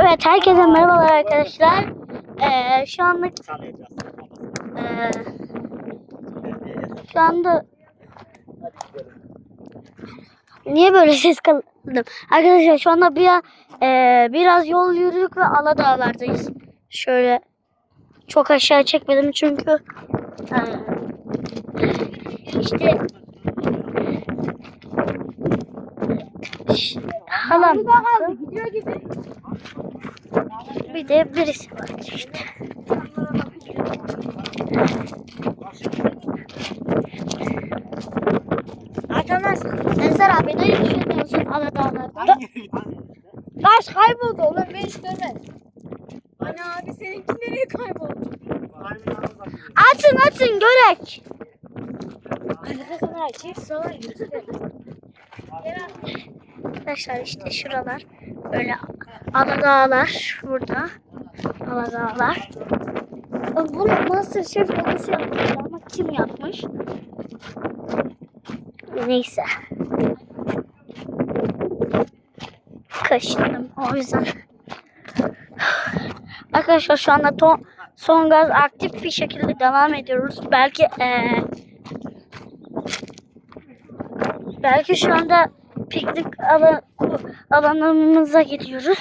Evet herkese merhabalar arkadaşlar. Ee, şu anlık ee, şu anda niye böyle ses kaldım? Arkadaşlar şu anda bir ee, biraz yol yürüdük ve Aladağlar'dayız. Şöyle çok aşağı çekmedim çünkü ee, işte halam Gidiyor gibi. bir de birisi var işte. Arkadaşlar. Ensar abi ne düşünüyorsun Aladağlar'da? Taş kayboldu oğlum ben hiç görmedim. Ana abi seninki nereye kayboldu? Atın atın görek. Arkadaşlar çift savar Arkadaşlar işte şuralar böyle Aladağlar burada. Aladağlar. Bunu Masterchef logosu yapmışlar ama kim yapmış? Neyse. Kaşındım o yüzden. Arkadaşlar şu anda ton, son gaz aktif bir şekilde devam ediyoruz. Belki eee belki şu anda piknik alan, alanımıza gidiyoruz.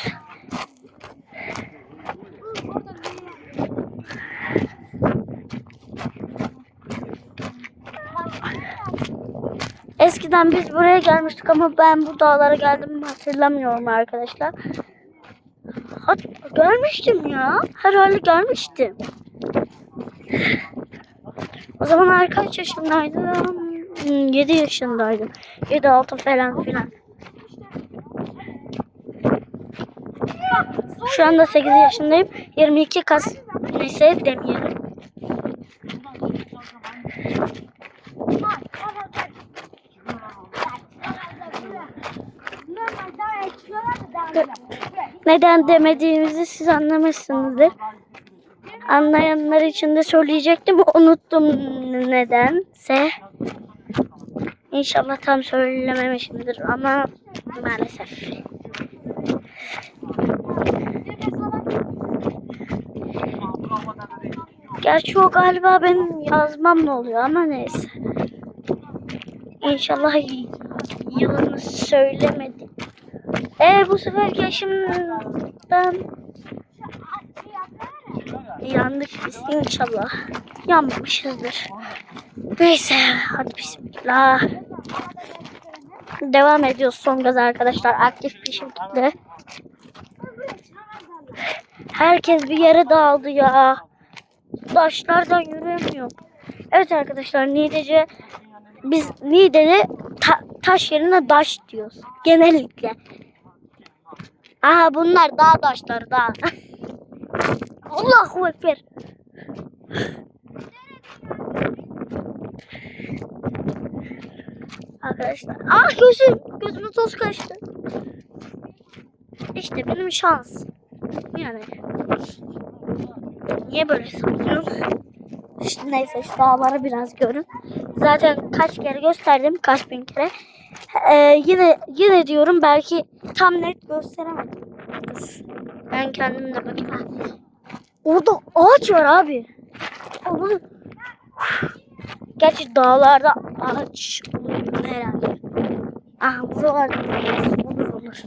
Eskiden biz buraya gelmiştik ama ben bu dağlara geldim hatırlamıyorum arkadaşlar. Hat gelmiştim ya. Herhalde gelmiştim. O zaman kaç yaşındaydım? 7 yaşındaydım. 7-6 falan filan. Şu anda 8 yaşındayım. 22 Kas neyse demeyelim. Neden demediğimizi siz anlamışsınızdır. Anlayanlar için de söyleyecektim. Unuttum nedense. İnşallah tam söylememişimdir ama maalesef. Gerçi o galiba benim yazmamla oluyor ama neyse. İnşallah yılını söylemedi. E bu sefer yaşımdan yandık biz inşallah. Yanmamışızdır. Neyse hadi bismillah. Devam ediyoruz son gaz arkadaşlar aktif bir şekilde. Herkes bir yere dağıldı ya. Taşlardan yürüyemiyorum. Evet arkadaşlar Niğdece biz Niğde'de ta- taş yerine taş diyoruz. Genellikle. Aha bunlar dağ taşları dağ. Allahu Ekber. Arkadaşlar. Ah gözüm. Gözüme toz kaçtı. İşte benim şans. Yani. Niye böyle sanıyorum? İşte neyse şu dağları biraz görün. Zaten kaç kere gösterdim. Kaç bin kere. Ee, yine yine diyorum belki tam net gösteremem. Dur. Ben kendim de bakayım. Orada ağaç var abi. Onu... Gerçi dağlarda ağaç olur herhalde. Ah buralarda olur olur.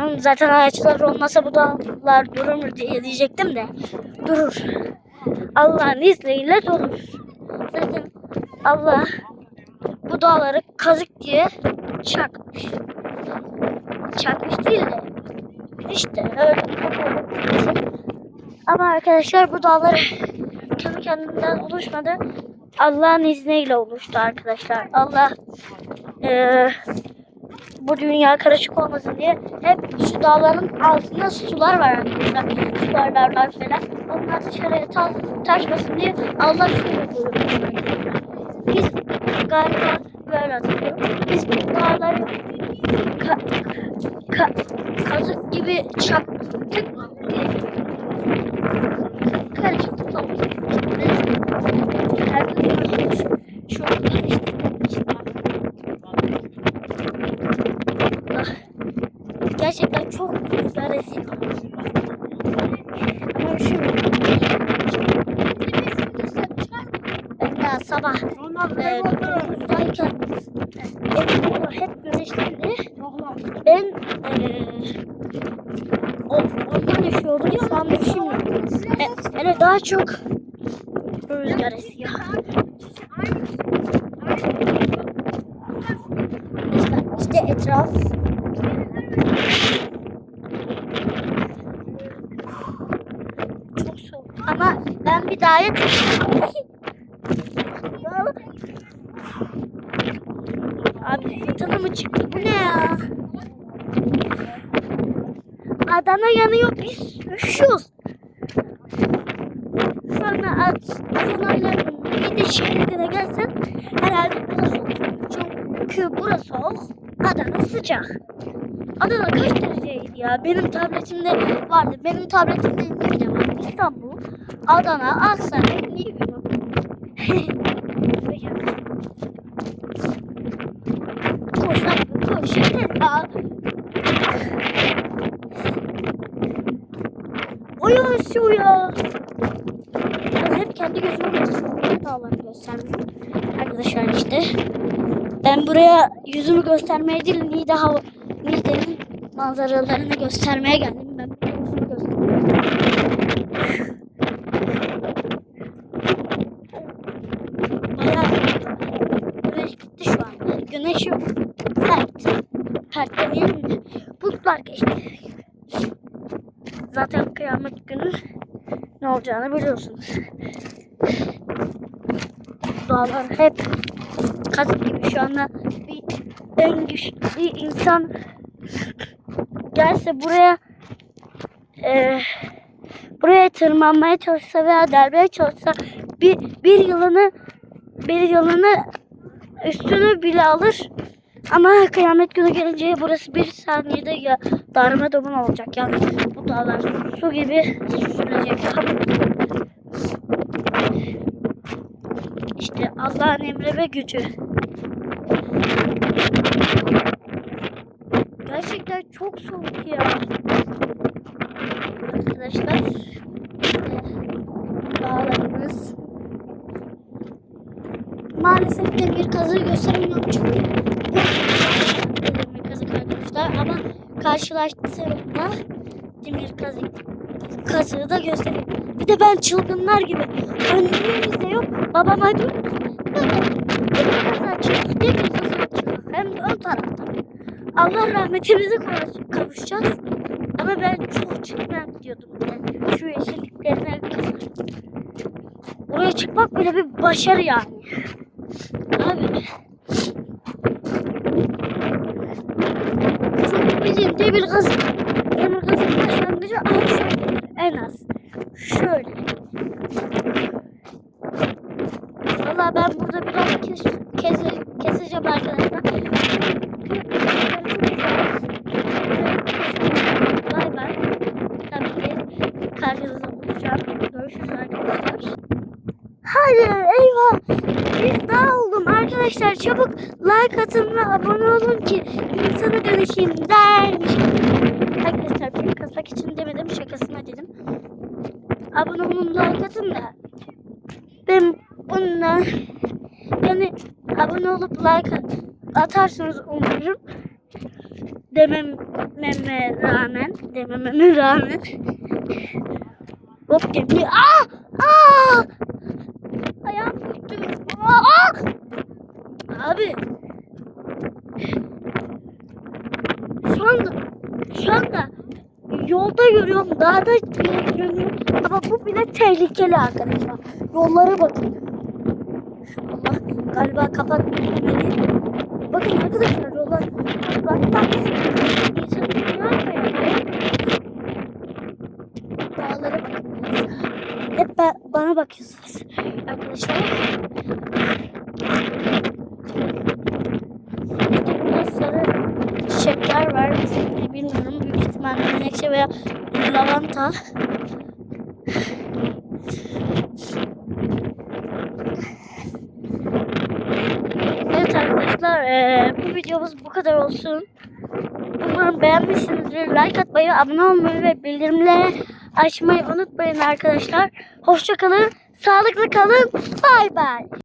Ama zaten ağaçlar olmasa bu dağlar durur diye diyecektim de. Durur. Allah'ın izniyle durur. Zaten Allah bu dağları kazık diye çakmış. Çakmış değil de işte öyle. Ama arkadaşlar bu dağlar kendi kendinden oluşmadı. Allah'ın izniyle oluştu arkadaşlar. Allah eee, bu dünya karışık olmasın diye hep şu dağların altında sular var arkadaşlar. Sularlar var falan. Onlar dışarıya ta taşmasın diye Allah şöyle buyuruyor. Biz galiba böyle hatırlıyorum. Biz bu dağları ka ka kazık gibi çaktık diye karıştırdık. Her gün şu an karıştırdık. Gerçekten çok rüzgar esiyor. Ama daha sabah e, buradayken e, burada hep güneşliydi. Ben e, o, ondan üşüyordum. Şu an üşümüyorum. E, hele daha çok rüzgar esiyor. İşte, etraf. Çok soğuk. Ama ben bir daire Abi fırtına mı çıktı? Bu ne ya? Adana yanıyor. Biz üşüyoruz. Adana'yla bir de şehrine gelsen herhalde burası soğuk. Çünkü burası soğuk. Adana sıcak. Adana kaç dereceydi ya? Benim tabletimde vardı. Benim tabletimde ne var? İstanbul, Adana, Aksaray, Niğde. koş koş. Oyun şu ya. Kendi gözümü gösteriyorum. Dağları göstermiyorum. Arkadaşlar işte. Ben buraya yüzümü göstermeye değil Niğde hava Niğde'nin manzaralarını göstermeye geldim. Ben yüzümü göstermeye gitti şu an. Güneş yok. Pert. Pert demeyelim mi? Bulutlar geçti. Zaten kıyamet günü ne olacağını biliyorsunuz. Dağlar hep kazık gibi şu anda bir en güçlü insan gelse buraya e, buraya tırmanmaya çalışsa veya delmeye çalışsa bir, bir yılını bir yılını üstünü bile alır. Ama kıyamet günü gelince burası bir saniyede ya darma duman olacak. Yani bu dağlar su gibi süzülecek. İşte Allah'ın emri ve gücü. Gerçekten çok soğuk ya. Arkadaşlar. Dağlarımız. Maalesef demir kazığı gösteremiyorum çünkü demir kazık arkadaşlar ama karşılaştığımda demir kazık kazığı da göstereyim. Bir de ben çılgınlar gibi önümüzde yok. Babam hadi baba demir kazığa çık hem de ön tarafta. Allah rahmetimize kavuş- kavuşacağız. Ama ben çok çıkmam diyordum. Yani şu yeşilliklerine. Oraya çıkmak bile bir başarı yani. Abi. Çünkü bizim demir kazı demir kazı başlangıcı en az. Şöyle. Valla ben burada biraz kes, kese, keseceğim arkadaşlar. Bay bay. Tabii ki karşınızda bulacağım. Görüşürüz arkadaşlar. Hayır eyvah. Bir daha oldum arkadaşlar çabuk like atın ve abone olun ki insana dönüşeyim dermiş. Arkadaşlar beni kasmak için demedim şakasına dedim. Abone olun like atın da ben bununla yani abone olup like at- atarsınız umarım. Demememe rağmen demememe rağmen Hop gemi. Aa! Aa! Ayağım koptu. Aa! Abi. Şu anda şu anda yolda yürüyorum. Dağda yürüyorum. Ama bu bile tehlikeli arkadaşlar. Yollara bakın. Allah galiba kapatmayı Bakın arkadaşlar yollar bak bak. İnsanın dünya kayıyor. Dağlara bakın. Hep ba- bana bakıyorsunuz arkadaşlar. Burada sarı çiçekler var. Ne bilmiyorum. Büyük ihtimalle menekşe veya lavanta. Evet arkadaşlar bu videomuz bu kadar olsun. Umarım beğenmişsinizdir. Like atmayı, abone olmayı ve bildirimleri açmayı unutmayın arkadaşlar. Hoşçakalın. Sağlıklı kalın. Bay bay.